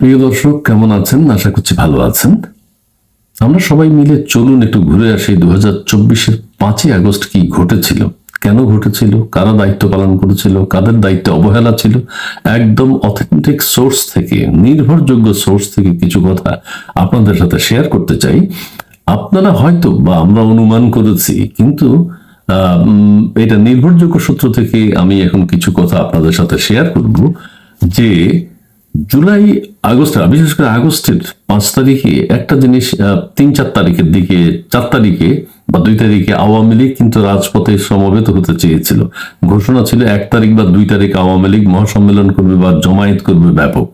প্রিয় দর্শক, কেমন আছেন? আশা করছি ভালো আছেন। আমরা সবাই মিলে চলুন একটু ঘুরে আসি দু হাজার চব্বিশের পাঁচই আগস্ট কি ঘটেছিল? কেন ঘটেছিল? কারা দায়িত্ব পালন করেছিল? কাদের দায়িত্বে অবহেলা ছিল? একদম অথেন্টিক সোর্স থেকে, নির্ভরযোগ্য সোর্স থেকে কিছু কথা আপনাদের সাথে শেয়ার করতে চাই। আপনারা হয়তো বা আমরা অনুমান করেছি, কিন্তু এটা নির্ভরযোগ্য সূত্র থেকে আমি এখন কিছু কথা আপনাদের সাথে শেয়ার করব যে, জুলাই আগস্ট বিশেষ করে আগস্টের পাঁচ তারিখে একটা জিনিস তিন চার তারিখের দিকে, চার তারিখে বা দুই তারিখে আওয়ামী লীগ কিন্তু রাজপথে সমবেত হতে চেয়েছিল। ঘোষণা ছিল এক তারিখ বা দুই তারিখ আওয়ামী লীগ মহাসম্মেলন করবে বা জমায়েত করবে ব্যাপক।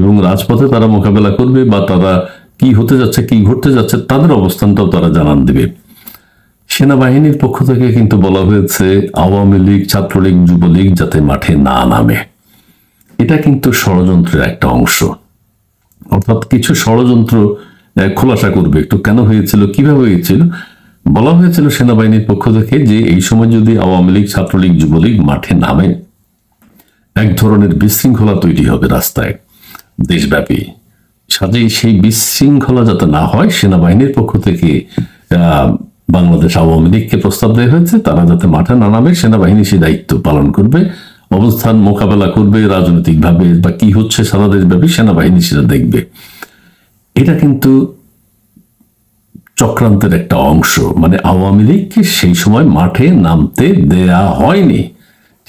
এবং রাজপথে তারা মোকাবেলা করবে বা তারা কি হতে যাচ্ছে, কি ঘটতে যাচ্ছে, তাদের অবস্থানটাও তারা জানান দেবে। সেনাবাহিনীর পক্ষ থেকে কিন্তু বলা হয়েছে, আওয়ামী লীগ, ছাত্রলীগ, যুবলীগ যাতে মাঠে না নামে। এটা কিন্তু ষড়যন্ত্রের একটা অংশ। অর্থাৎ কিছু ষড়যন্ত্র খোলাসা করবে। একটু কেন হয়েছিল? কীভাবে হয়েছিল? বলা হয়েছিল সেনাবাহিনীর পক্ষ থেকে যে এই সময় যদি আওয়ামী লীগ, ছাত্রলীগ, যুবলীগ মাঠে নামে, এক ধরনের বিশৃঙ্খলা তৈরি হবে রাস্তায়, দেশব্যাপী। সাথে সেই বিশৃঙ্খলা যাতে না হয়, সেনাবাহিনীর পক্ষ থেকে বাংলাদেশ আওয়ামী লীগকে প্রস্তাব দেওয়া হয়েছে, তারা যাতে মাঠে না নামে, সেনাবাহিনী সেই দায়িত্ব পালন করবে। অবস্থান মোকাবেলা করবে রাজনৈতিকভাবে বা কি হচ্ছে সারা দেশব্যাপী সেনাবাহিনী সেটা দেখবে। এটা কিন্তু চক্রান্তের একটা অংশ। মানে আওয়ামী লীগকে সেই সময় মাঠে নামতে দেয়া হয়নি।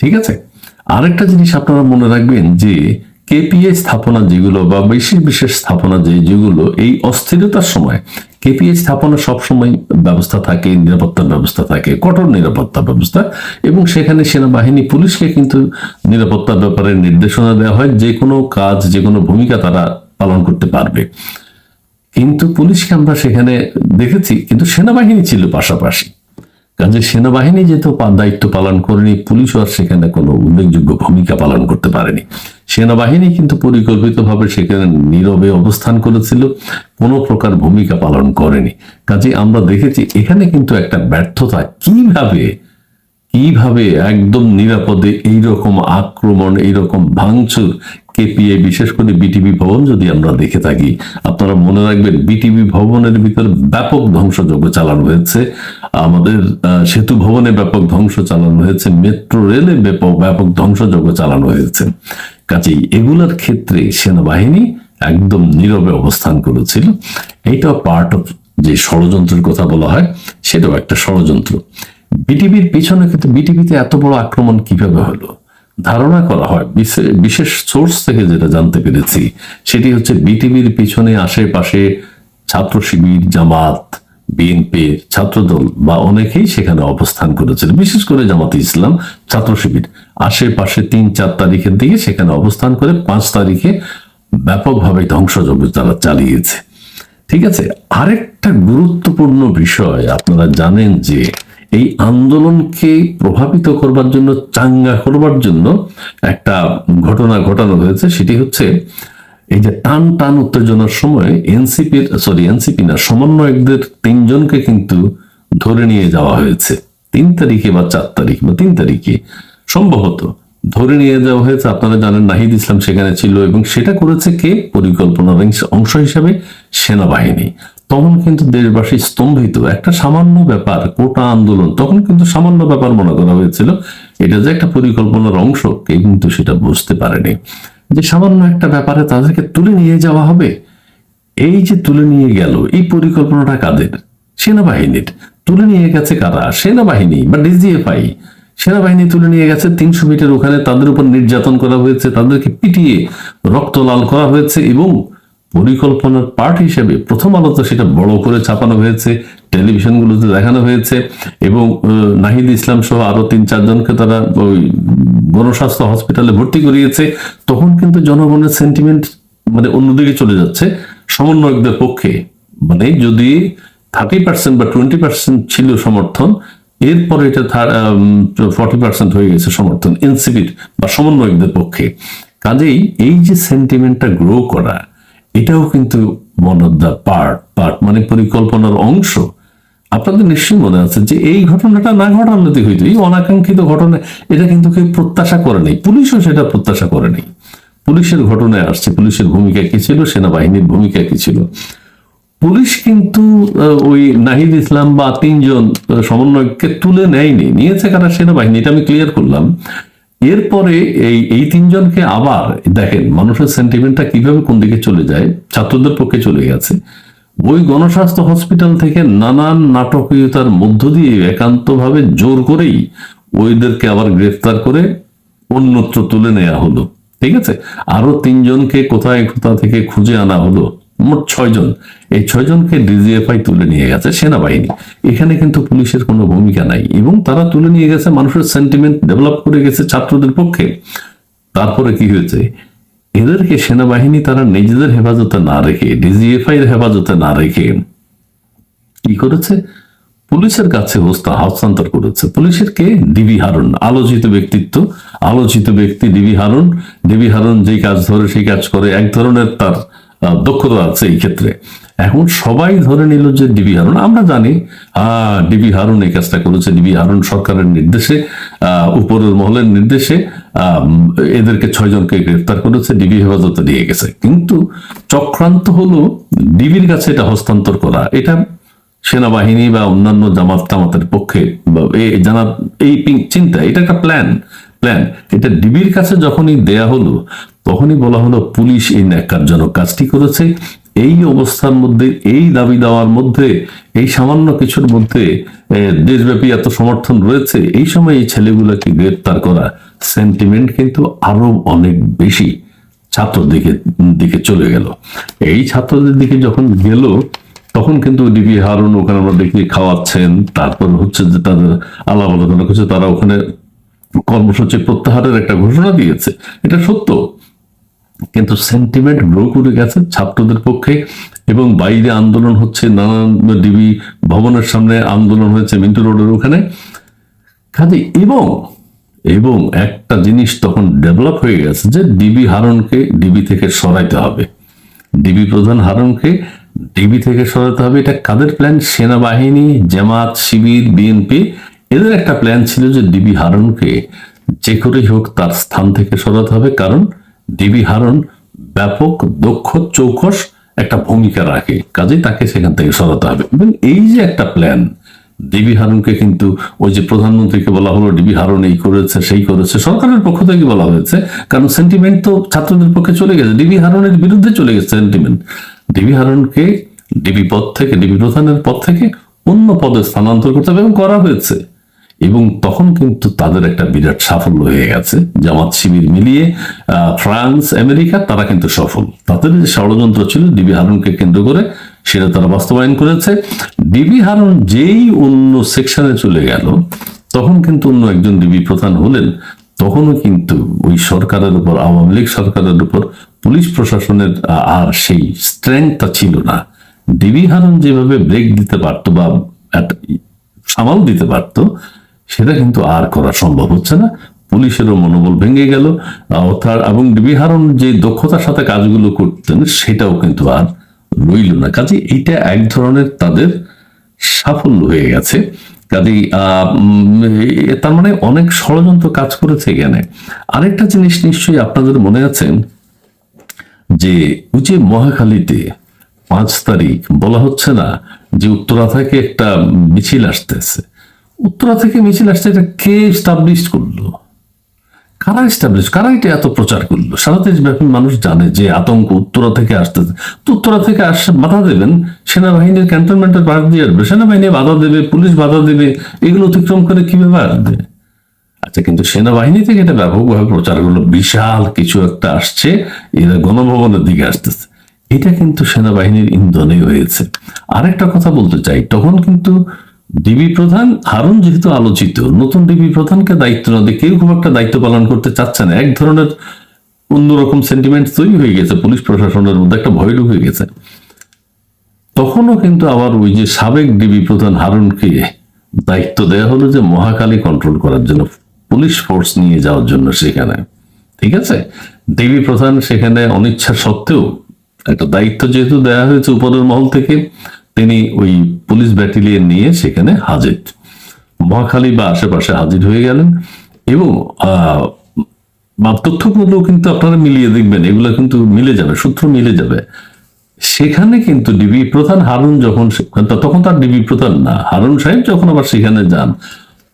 ঠিক আছে? আরেকটা জিনিস আপনারা মনে রাখবেন যে কেপিএ স্থাপনা যেগুলো বা বিশেষ বিশেষ স্থাপনা যে যেগুলো এই অস্থিরতার সময় কেপিএ স্থাপনা সবসময় ব্যবস্থা থাকে, নিরাপত্তার ব্যবস্থা থাকে, কঠোর নিরাপত্তা ব্যবস্থা এবং সেখানে সেনাবাহিনী, পুলিশকে কিন্তু নিরাপত্তার ব্যাপারে নির্দেশনা দেওয়া হয়, যে কোনো কাজ, যে কোনো ভূমিকা তারা পালন করতে পারবে। কিন্তু পুলিশকে আমরা সেখানে দেখেছি, কিন্তু সেনাবাহিনী ছিল পাশাপাশি। কাজে সেনাবাহিনী যেহেতু দায়িত্ব পালন করেনি, পুলিশও আর সেখানে কোনো উল্লেখযোগ্য ভূমিকা পালন করতে পারেনি। সেনাবাহিনী কিন্তু পরিকল্পিতভাবে সেখানে নীরবে অবস্থান করেছিল, কোনো প্রকার ভূমিকা পালন করেনি। কাজে আমরা দেখেছি এখানে কিন্তু একটা ব্যর্থতা, কীভাবে কীভাবে একদম নিরাপদে এইরকম আক্রমণ, এইরকম ভাঙচুর কেপিএ বিশেষ করে বিটিভি ভবন যদি আমরা দেখে থাকি, আপনারা মনে রাখবেন বিটিভি ভবনের ভিতর ব্যাপক ধ্বংসযজ্ঞ চালানো হয়েছে। আমাদের সেতু ভবনে ব্যাপক ধ্বংস চালানো হয়েছে, মেট্রো রেলে ব্যাপক ব্যাপক ধ্বংসযজ্ঞ চালানো হয়েছে। কাজেই এগুলোর ক্ষেত্রে সেনাবাহিনী একদম নীরবে অবস্থান করেছিল। এইটা পার্ট অফ যে ষড়যন্ত্রের কথা বলা হয়, সেটাও একটা ষড়যন্ত্র। বিটিভির পিছনে কিন্তু বিটিভিতে এত বড় আক্রমণ কীভাবে হলো? ধারণা করা হয় বিশেষ সোর্স থেকে যেটা জানতে পেরেছি, সেটি হচ্ছে বিটিভির পিছনে আশেপাশে ছাত্র শিবির, জামাত বিএনপি ছাত্রদল বা অনেকেই সেখানে অবস্থান করেছিল বিশেষ করে জামাতে ইসলাম ছাত্র শিবির। আশেপাশে তিন, চার তারিখের দিকে সেখানে অবস্থান করে পাঁচ তারিখে ব্যাপকভাবে ধ্বংসযজ্ঞ তারা চালিয়েছে। ঠিক আছে? আরেকটা গুরুত্বপূর্ণ বিষয় আপনারা জানেন যে এই আন্দোলনকে প্রভাবিত করবার জন্য, চাঙ্গা করবার জন্য একটা ঘটনা ঘটানো হয়েছে। সেটি হচ্ছে এই যে টান টান উত্তেজনার সময় এনসিপির সরি এনসিপি না, সমন্বয়কদের তিনজনকে কিন্তু ধরে নিয়ে যাওয়া হয়েছে। তিন তারিখে বা চার তারিখ বা তিন তারিখে সম্ভবত ধরে নিয়ে যাওয়া হয়েছে। আপনারা জানেন নাহিদ ইসলাম সেখানে ছিল এবং সেটা করেছে কে? পরিকল্পনার অংশ- অংশ হিসাবে সেনাবাহিনী। তখন কিন্তু দেশবাসী স্তম্ভিত। একটা সামান্য ব্যাপার, কোটা আন্দোলন, তখন কিন্তু সামান্য ব্যাপার মনে করা হয়েছিল। এটা যে একটা পরিকল্পনার অংশ কে কিন্তু সেটা বুঝতে পারেনি। যে সামান্য একটা ব্যাপারে তাদেরকে তুলে নিয়ে যাওয়া হবে, এই যে তুলে নিয়ে গেল, এই পরিকল্পনাটা কাদের? সেনাবাহিনীর। তুলে নিয়ে গেছে কারা? সেনাবাহিনী বা ডিজিএফআই সেনাবাহিনী তুলে নিয়ে গেছে, তিনশো মিটার ওখানে তাদের উপর নির্যাতন করা হয়েছে, তাদেরকে পিটিয়ে রক্ত লাল করা হয়েছে এবং পরিকল্পনার পার্ট হিসেবে প্রথম আলোতে সেটা বড় করে ছাপানো হয়েছে, টেলিভিশনগুলোতে দেখানো হয়েছে এবং নাহিদ ইসলাম সহ আরও তিন চারজনকে তারা ওই গণস্বাস্থ্য হসপিটালে ভর্তি করিয়েছে। তখন কিন্তু জনগণের সেন্টিমেন্ট মানে অন্যদিকে চলে যাচ্ছে। সমন্বয়কদের পক্ষে মানে যদি থার্টি পার্সেন্ট বা টোয়েন্টি পার্সেন্ট ছিল সমর্থন, এরপরে এটা ফর্টি পার্সেন্ট হয়ে গেছে সমর্থন এনসিপির বা সমন্বয়কদের পক্ষে। কাজেই এই যে সেন্টিমেন্টটা গ্রো করা এটাও কিন্তু one of the part part মানে পরিকল্পনার অংশ। আপনাদের নিশ্চয়ই মনে আছে যে এই ঘটনাটা না ঘটানোতে হইতো এই অনাকাঙ্ক্ষিত ঘটনা এটা কিন্তু কেউ প্রত্যাশা করে নাই। পুলিশও সেটা প্রত্যাশা করে নাই। পুলিশের ঘটনায় আসছে পুলিশের ভূমিকা কি ছিল সেনাবাহিনীর ভূমিকা কি ছিল? পুলিশ কিন্তু ওই নাহিদ ইসলাম বা তিনজন আহ, সমন্বয়ককে তুলে নেয়নি নিয়েছে কারা সেনাবাহিনী এটা আমি ক্লিয়ার করলাম। এরপরে এই এই তিনজনকে আবার দেখেন, মানুষের সেন্টিমেন্টটা কীভাবে কোন দিকে চলে যায়, ছাত্রদের পক্ষে চলে গেছে। ওই গণস্বাস্থ্য হসপিটাল থেকে নানান নাটকীয়তার মধ্য দিয়ে একান্তভাবে জোর করেই ওইদেরকে আবার গ্রেফতার করে অন্যত্র তুলে নেওয়া হলো। ঠিক আছে? আরও তিনজনকে কোথায় কোথা থেকে খুঁজে আনা হলো মোট ছয়জন। এই ছয়জনকে ডিজিএফআই তুলে নিয়ে গেছে সেনাবাহিনী। এখানে কিন্তু পুলিশের কোনো ভূমিকা নাই এবং তারা তুলে নিয়ে গেছে মানুষের সেন্টিমেন্ট ডেভেলপ করে গেছে ছাত্রদের পক্ষে। তারপরে কি হয়েছে? এদেরকে সেনাবাহিনী তারা নিজেদের হেফাজতে না রেখে ডিজিএফআই এর হেফাজতে না রেখে কি করেছে? পুলিশের কাছে হস্তা হস্তান্তর করেছে। পুলিশের কে? ডিবি হারুন, আলোচিত ব্যক্তিত্ব। আলোচিত ব্যক্তি ডিবি হারুন। ডিবি হারুন যেই কাজ ধরে সেই কাজ করে, এক ধরনের তার দক্ষতা আছে এই ক্ষেত্রে। এখন সবাই ধরে নিল যে ডিবি হারুন, আমরা জানি, আহ ডিবি হারুন এই কাজটা করেছে। ডিবি হারুন সরকারের নির্দেশে উপরের মহলের নির্দেশে এদেরকে ছয়জনকে গ্রেফতার করেছে ডিবি হেফাজতে দিয়ে গেছে। কিন্তু চক্রান্ত হলো ডিবির কাছে এটা হস্তান্তর করা। এটা সেনাবাহিনী বা অন্যান্য জামাত টামাতের পক্ষে জানা এই চিন্তা, এটা একটা প্ল্যান প্ল্যান এটা ডিবির কাছে যখনই দেয়া হলো, তখনই বলা হলো, পুলিশ এই ন্যাক্কারজনক কাজটি করেছে। এই অবস্থার মধ্যে, এই দাবি দেওয়ার মধ্যে, এই সামান্য কিছুর মধ্যে দেশব্যাপী এত সমর্থন রয়েছে। এই সময় এই ছেলেগুলোকে গ্রেপ্তার করা সেন্টিমেন্ট কিন্তু আরও অনেক বেশি ছাত্র দিকে দিকে চলে গেল। এই ছাত্রদের দিকে যখন গেল, তখন কিন্তু ডিবি হারুন ওখানে আমরা দেখি খাওয়াচ্ছেন, তারপর হচ্ছে যে তাদের আলাপ আলোচনা করছে, তারা ওখানে কর্মসূচি প্রত্যাহারের একটা ঘোষণা দিয়েছে। এটা সত্য। কিন্তু সেন্টিমেন্ট গ্রো করে গেছে ছাত্রদের পক্ষে এবং বাইরে আন্দোলন হচ্ছে, নানান ডিবি ভবনের সামনে আন্দোলন হয়েছে মিন্টু রোডের ওখানে। কাজে এবং এবং একটা জিনিস তখন ডেভেলপ হয়ে গেছে যে ডিবি হারনকে ডিবি থেকে সরাইতে হবে। ডিবি প্রধান হারনকে ডিবি থেকে সরাতে হবে। এটা কাদের প্ল্যান সেনাবাহিনী, জামাত, শিবির বিএনপি এদের একটা প্ল্যান ছিল যে ডিবি হারনকে যে করেই হোক তার স্থান থেকে সরাতে হবে, কারণ ডিবি হারন ব্যাপক, দক্ষ, চৌকস একটা ভূমিকা রাখে। কাজেই তাকে সেখান থেকে সরাতে হবে। এবং এই যে একটা প্ল্যান ডিবি হারুনকে কিন্তু ওই যে প্রধানমন্ত্রীকে বলা হলো ডিবি হারুন এই করেছে, সেই করেছে, সরকারের পক্ষ থেকে বলা হয়েছে, কারণ সেন্টিমেন্ট তো ছাত্রদের পক্ষে চলে গেছে। ডিবি হারুনের বিরুদ্ধে চলে গেছে সেন্টিমেন্ট ডিবি হারুনকে ডিবি পদ থেকে ডিবি প্রধানের পদ থেকে অন্য পদে স্থানান্তর করতে হবে এবং করা হয়েছে। এবং তখন কিন্তু তাদের একটা বিরাট সাফল্য হয়ে গেছে। জামাত শিবির মিলিয়ে ফ্রান্স, আমেরিকা, তারা কিন্তু সফল। তাদের যে ষড়যন্ত্র ছিল, ডিবি হারুনকে কেন্দ্র করে, সেটা তারা বাস্তবায়ন করেছে। ডিবি হারুন যেই অন্য সেকশনে চলে গেল, তখন কিন্তু অন্য একজন ডিবি প্রধান হলেন। তখনও কিন্তু ওই সরকারের উপর, আওয়ামী লীগ সরকারের উপর, পুলিশ প্রশাসনের আর সেই স্ট্রেংথটা ছিল না। ডিবি হারুন যেভাবে ব্রেক দিতে পারতো বা সামাল দিতে পারতো সেটা কিন্তু আর করা সম্ভব হচ্ছে না। পুলিশেরও মনোবল ভেঙে গেল। অর্থাৎ এবং ডিবি যে দক্ষতার সাথে কাজগুলো করতেন, সেটাও কিন্তু আর রইল না। কাজে এটা এক ধরনের তাদের সাফল্য হয়ে গেছে। কাজেই তার মানে অনেক ষড়যন্ত্র কাজ করেছে এখানে। আরেকটা জিনিস নিশ্চয়ই আপনাদের মনে আছে যে, ওই যে মহাখালীতে পাঁচ তারিখ বলা হচ্ছে না যে উত্তরা থেকে একটা মিছিল আসতেছে। উত্তরা থেকে মিছিল আসতে এটা কে স্টাবলিশ করল? কারা স্টাবলিশ কারা এটা এত প্রচার করল? সারা দেশব্যাপী মানুষ জানে যে আতঙ্ক উত্তরা থেকে আসতেছে তো উত্তরা থেকে আসে বাধা দেবেন? সেনাবাহিনীর ক্যান্টনমেন্টের বাধা দিয়ে আসবে। সেনাবাহিনী বাধা দেবে, পুলিশ বাধা দেবে, এগুলো অতিক্রম করে কীভাবে আসবে? আচ্ছা কিন্তু সেনাবাহিনী থেকে এটা ব্যাপকভাবে প্রচার করল। বিশাল কিছু একটা আসছে, এরা গণভবনের দিকে আসতেছে। এটা কিন্তু সেনাবাহিনীর ইন্ধনে হয়েছে। আরেকটা কথা বলতে চাই, তখন কিন্তু ডিবি প্রধান হারুন যেহেতু আলোচিত, নতুন ডিবি প্রধানকে দায়িত্ব না দিয়ে কেউ খুব একটা দায়িত্ব পালন করতে চাচ্ছে না। এক ধরনের অন্যরকম সেন্টিমেন্ট তৈরি হয়ে গেছে, পুলিশ প্রশাসনের মধ্যে একটা ভয় ঢুকে গেছে। তখনও কিন্তু আবার ওই যে সাবেক ডিবি প্রধান হারুনকে দায়িত্ব দেওয়া হলো যে মহাকালী কন্ট্রোল করার জন্য, পুলিশ ফোর্স নিয়ে যাওয়ার জন্য সেখানে। ঠিক আছে? ডিবি প্রধান সেখানে অনিচ্ছা সত্ত্বেও একটা দায়িত্ব যেহেতু দেওয়া হয়েছে উপরের মহল থেকে, তিনি ওই পুলিশ ব্যাটালিয়ন নিয়ে সেখানে হাজির। মহাখালী বা আশেপাশে হাজির হয়ে গেলেন এবং তথ্যগুলো কিন্তু আপনারা মিলিয়ে দেখবেন, এগুলো কিন্তু মিলে যাবে, সূত্র মিলে যাবে। সেখানে কিন্তু ডিবি প্রধান হারুন যখন, তখন তার ডিবি প্রধান না, হারুন সাহেব যখন আবার সেখানে যান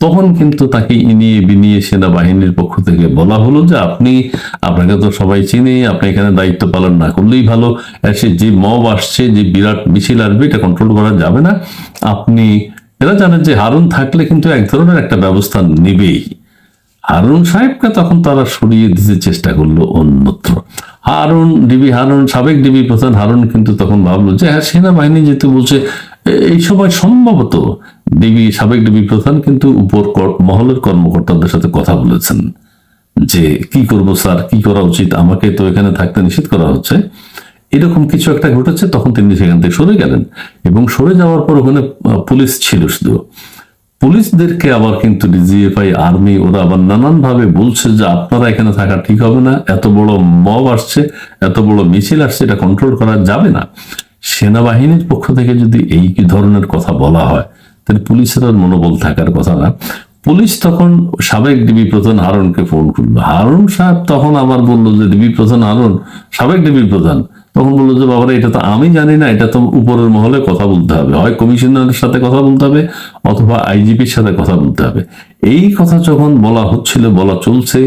তখন কিন্তু তাকে ইনিয়ে বিনিয়ে সেনাবাহিনীর পক্ষ থেকে বলা হলো যে আপনি, আপনাকে তো সবাই চিনি, আপনি এখানে দায়িত্ব পালন না করলেই ভালো। সে যে মব আসছে, যে বিরাট মিছিল আসবে, এটা কন্ট্রোল করা যাবে না। আপনি, এরা জানেন যে হারুন থাকলে কিন্তু এক ধরনের একটা ব্যবস্থা নেবেই। হারুন সাহেবকে তখন তারা সরিয়ে দিতে চেষ্টা করল অন্যত্র। হারুন, ডিবি হারুন, সাবেক ডিবি প্রধান হারুন কিন্তু তখন ভাবলো যে হ্যাঁ সেনাবাহিনী যেহেতু বলছে এই সময় সম্ভবত ডিবি, সাবেক ডিবি প্রধান কিন্তু উপর মহলের কর্মকর্তাদের সাথে কথা বলেছেন যে, কি করব স্যার? কি করা উচিত? আমাকে তো এখানে থাকতে নিষেধ করা হচ্ছে। এরকম কিছু একটা ঘটেছে, তখন তিনি সেখান থেকে সরে গেলেন এবং সরে যাওয়ার পর ওখানে পুলিশ ছিল শুধু। পুলিশদেরকে আবার কিন্তু ডিজিএফআই, আর্মি, ওরা আবার নানান ভাবে বলছে যে আপনারা এখানে থাকা ঠিক হবে না, এত বড় মব আসছে, এত বড় মিছিল আসছে, এটা কন্ট্রোল করা যাবে না। সেনাবাহিনীর পক্ষ থেকে যদি এই ধরনের কথা বলা হয়, তাহলে পুলিশের আর মনোবল থাকার কথা না। পুলিশ তখন সাবেক ডিবি প্রধান হারুনকে ফোন করল। হারুন সাহেব তখন আবার বলল যে, ডিবি প্রধান হারুন, সাবেক ডিবি প্রধান। তখন বলল যে, বাবারা, এটা তো আমি জানি না, এটা তো উপরের মহলে কথা বলতে হবে। হয় কমিশনারের সাথে কথা বলতে হবে অথবা আইজিপির সাথে কথা বলতে হবে। এই কথা যখন বলা হচ্ছিল, বলা চলছে,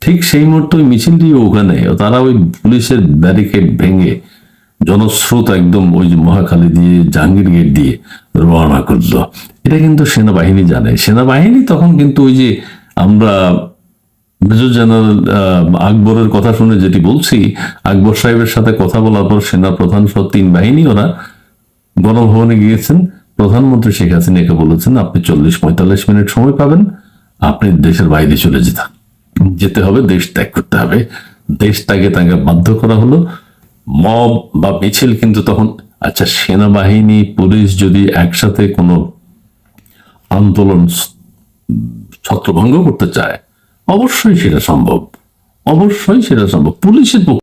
ঠিক সেই মুহূর্তে ওই মিছিলটি ওখানে তারা ওই পুলিশের ব্যারিকেড ভেঙে জনস্রোত একদম ওই মহাখালী দিয়ে, জাহাঙ্গীর গেট দিয়ে রওনা করল। এটা কিন্তু সেনাবাহিনী জানে। সেনাবাহিনী তখন কিন্তু ওই যে আমরা মেজর জেনারেল আকবরের কথা শুনে যেটি বলছি, আকবর সাহেবের সাথে কথা বলার পর সেনা প্রধান সহ তিন বাহিনী ওরা গণভবনে গিয়েছেন। প্রধানমন্ত্রী শেখ হাসিনাকে বলেছেন, আপনি চল্লিশ পঁয়তাল্লিশ মিনিট সময় পাবেন। আপনি দেশের বাইরে চলে যেতে যেতে হবে, দেশ ত্যাগ করতে হবে। দেশ ত্যাগে তাকে বাধ্য করা হলো। মব বা মিছিল কিন্তু তখন আচ্ছা সেনাবাহিনী, পুলিশ যদি একসাথে কোনো আন্দোলন ছত্রভঙ্গ করতে চায় অবশ্যই সেটা সম্ভব অবশ্যই সেটা সম্ভব পুলিশের পক্ষ